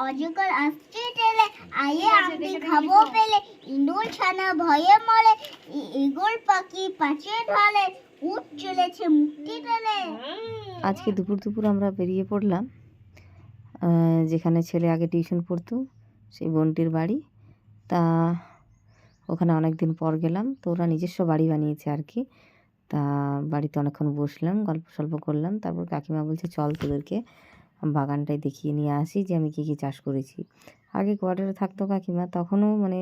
অজগর আসছে টেলে আয়ে আমটি খাব পেলে। ইঁদুর ছানা ভয়ে মরে ই- ঈগল পাখি পাশে ঢালে উঠ চলেছে মুক্তি টেলে আজকে দুপুর দুপুর আমরা বেরিয়ে পড়লাম যেখানে ছেলে আগে টিউশন পড়তো সেই বোনটির বাড়ি। তা ওখানে অনেক দিন পর গেলাম তো ওরা নিজস্ব বাড়ি বানিয়েছে আর কি। তা বাড়িতে অনেকক্ষণ বসলাম গল্প সল্প করলাম তারপর কাকিমা বলছে চল তোদেরকে বাগানটায় দেখিয়ে নিয়ে আসি যে আমি কী কী চাষ করেছি। আগে কোয়ার্টারে থাকতো কাকিমা, তখনও মানে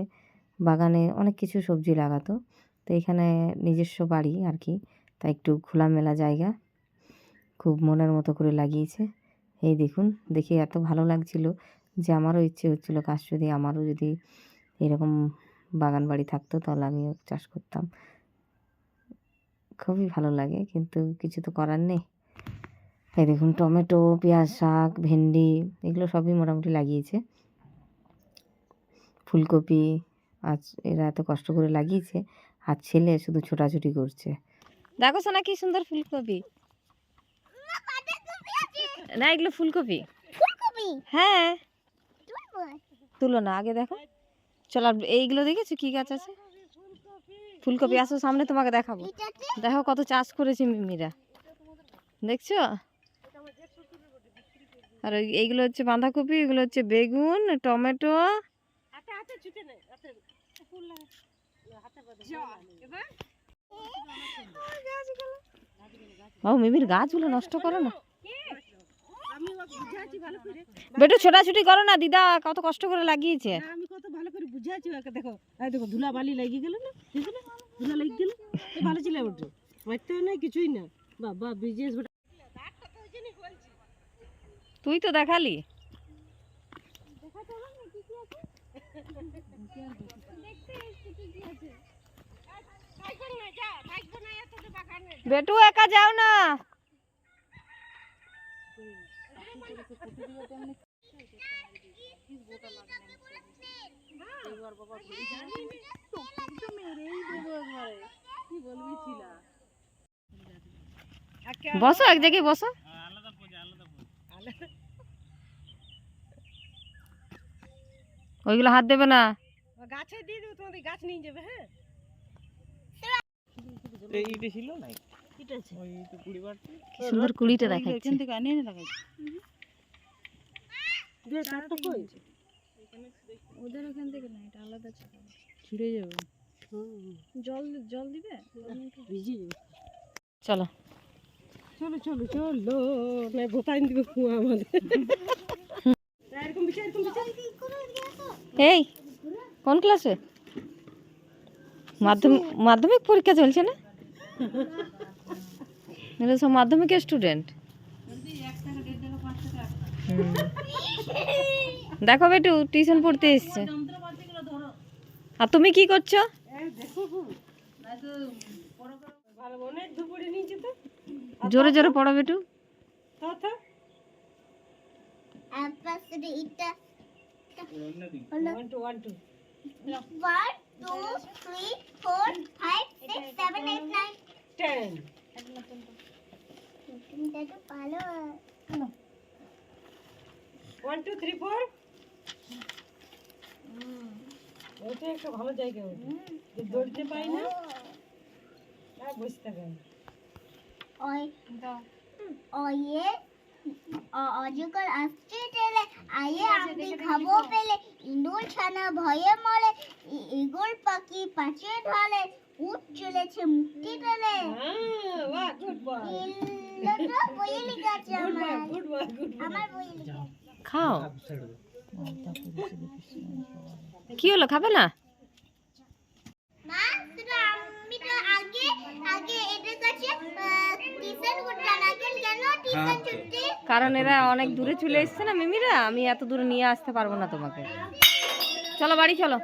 বাগানে অনেক কিছু সবজি লাগাতো। তো এখানে নিজস্ব বাড়ি আর কি তা একটু খোলামেলা জায়গা, খুব মনের মতো করে লাগিয়েছে। এই দেখুন, দেখে এত ভালো লাগছিল যে আমারও ইচ্ছে হচ্ছিল কাজ যদি আমারও যদি এরকম বাগান বাড়ি থাকতো তাহলে আমিও চাষ করতাম। খুবই ভালো লাগে, কিন্তু কিছু তো করার নেই। এই দেখুন টমেটো পেঁয়াজ শাক ভেন্ডি এগুলো সবই মোটামুটি লাগিয়েছে। ফুলকপি আজ এরা এত কষ্ট করে লাগিয়েছে আর ছেলে শুধু ছোটাছুটি করছে। দেখো সোনা কি সুন্দর ফুলকপি। না এগুলো ফুলকপি। ফুলকপি? হ্যাঁ। তুলো না আগে দেখো। চল আর এইগুলো দেখেছ কি গাছ আছে? ফুলকপি আসো সামনে তোমাকে দেখাবো। দেখো কত চাষ করেছে মিমিরা। দেখছ? আর এইগুলো হচ্ছে বাঁধাকপি এগুলো হচ্ছে বেগুন টমেটো। বাবু মিমির গাছগুলো নষ্ট করো না। বেটু ছোটাছুটি করো না দিদা কত কষ্ট করে লাগিয়েছে। আমি কত ভালো করে বুঝাচ্ছি ওকে দেখো। দেখো ধুলা বালি লেগে গেল না? ধুলা লেগে গেল? ভালো ছিল ওটা কিছুই না বাবা বিজনেস তুই তো দেখালি। বেটু একা যাও না। বসো এক জায়গায় বসো। ওইগুলো হাত দেবে না। গাছে দিয়ে দেবো তোমাদের গাছ নিয়ে যাবে হ্যাঁ? এইটা ছিল না এটা আছে। ওই তো কুড়ি বার কি সুন্দর কুড়িটা দেখাচ্ছে। ওদের ওখান থেকে না এটা আলাদা ছিঁড়ে যাবে। হুম জল জল দিবে? ভিজে যাবে। চলো। চলো চলো চলো। না বোতাইন দিবে কুয়া আমাদের। এরকম বিচার এই কোন ক্লাসে? মাধ্যমিক মাধ্যমিক পরীক্ষা চলছে না? এরা সব মাধ্যমিকের স্টুডেন্ট দেখো বেটু টিউশন পড়তে এসছে। আর তুমি কি করছ? ভালো অনেক ধুপড়ে নিয়েছে তো জোরে জোরে পড়ো বেটু। তো তো আর পাশে এটা one two one two one two three four five six seven eight nine ten তিনটা তো ভালো ওয়ান টু থ্রি ফোর ওটা একটা ভালো জায়গা ওটা যে দৌড়তে পাই না আর বসে থাকে ওই ওয়ে অ- অজগর আসছে টেলে আয়ে আমটি খাব পেলে। ইঁদুর ছানা ভয়ে মরে ই- ঈগল পাখি পাশে ঢালে উঠ চলেছে মুক্তি টেলে হ্যাঁ খাও। কি হলো খাবে না? আমি আগে আগে এদের কাছে টিউশন করতাম। এখন কেন টিউশন ছুটি কারণ এরা অনেক দূরে চলে এসছে না মিমিরা? আমি এত দূরে নিয়ে আসতে পারব না তোমাকে। চলো বাড়ি চলো।